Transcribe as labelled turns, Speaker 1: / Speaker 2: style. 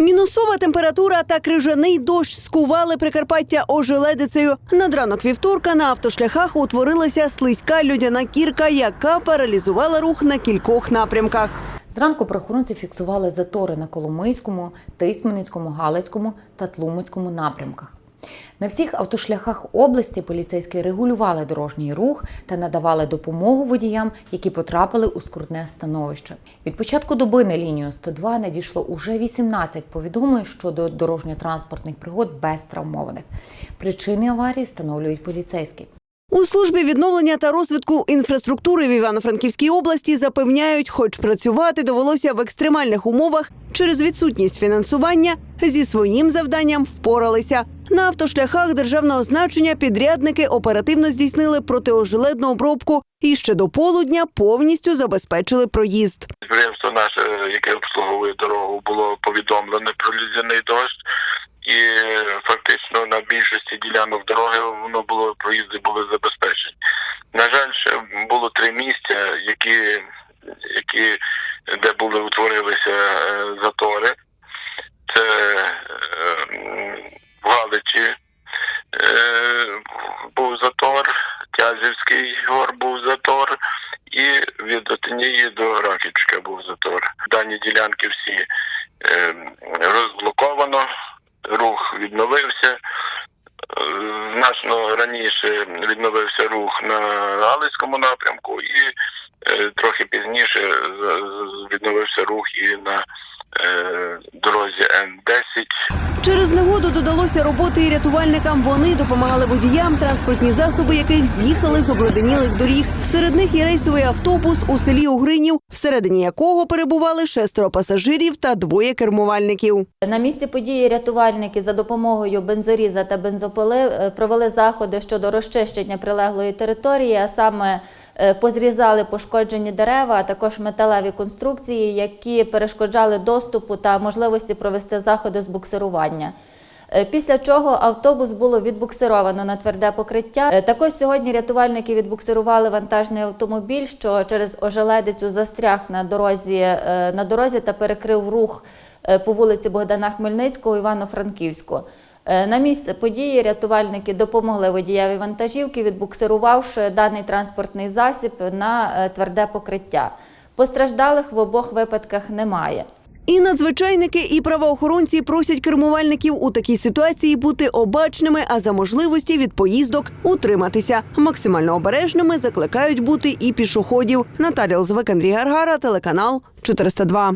Speaker 1: Мінусова температура та крижаний дощ скували Прикарпаття ожеледицею. Над ранок вівторка на автошляхах утворилася слизька людяна кірка, яка паралізувала рух на кількох напрямках.
Speaker 2: Зранку прохоронці фіксували затори на Коломийському, Тисменницькому, Галицькому та Тлумицькому напрямках. На всіх автошляхах області поліцейські регулювали дорожній рух та надавали допомогу водіям, які потрапили у скрутне становище. Від початку доби на лінію 102 надійшло уже 18 повідомлень щодо дорожньо-транспортних пригод без травмованих. Причини аварії встановлюють поліцейські.
Speaker 1: У службі відновлення та розвитку інфраструктури в Івано-Франківській області запевняють, хоч працювати довелося в екстремальних умовах через відсутність фінансування, зі своїм завданням впоралися. На автошляхах державного значення підрядники оперативно здійснили протиожеледну обробку і ще до полудня повністю забезпечили проїзд.
Speaker 3: Підприємство наше, яке обслуговує дорогу, було повідомлене про лідяний дощ, і фактично на більшості ділянок дороги воно було проїзди були забезпечені. На жаль, ще було три місця, які, які утворилися е, затори. Це е, в Галичі е, був затор, Тязівський гор був затор, і від Отинії до Раківчика був затор. Дані ділянки всі е, розблоковано, рух відновився. Е, Значно раніше відновився рух на Галицькому напрямку, і е, трохи пізніше відновився рух і на е, дорозі Н-10
Speaker 1: Через негоду додалося роботи і рятувальникам. Вони допомагали водіям, транспортні засоби яких з'їхали з обледенілих доріг. Серед них і рейсовий автобус у селі Угринів, всередині якого перебували шестеро пасажирів та двоє кермувальників.
Speaker 2: На місці події рятувальники за допомогою бензоріза та бензопили е, провели заходи щодо розчищення прилеглої території, а саме е, позрізали пошкоджені дерева, а також металеві конструкції, які перешкоджали доступу та можливості провести заходи з буксирування. Е, Після чого автобус було відбуксировано на тверде покриття. Е, Також сьогодні рятувальники відбуксирували вантажний автомобіль, що через ожеледицю застряг на дорозі, е, на дорозі та перекрив рух е, по вулиці Богдана Хмельницького, Івано-Франківську. Е, На місце події рятувальники допомогли водієві вантажівки, відбуксирувавши даний транспортний засіб на е, тверде покриття. Постраждалих в обох випадках немає.
Speaker 1: І надзвичайники, і правоохоронці просять кермувальників у такій ситуації бути обачними, а за можливості від поїздок утриматися. Максимально обережними закликають бути і пішоходів. Наталя Лозвик, Андрій Гаргара, телеканал 402.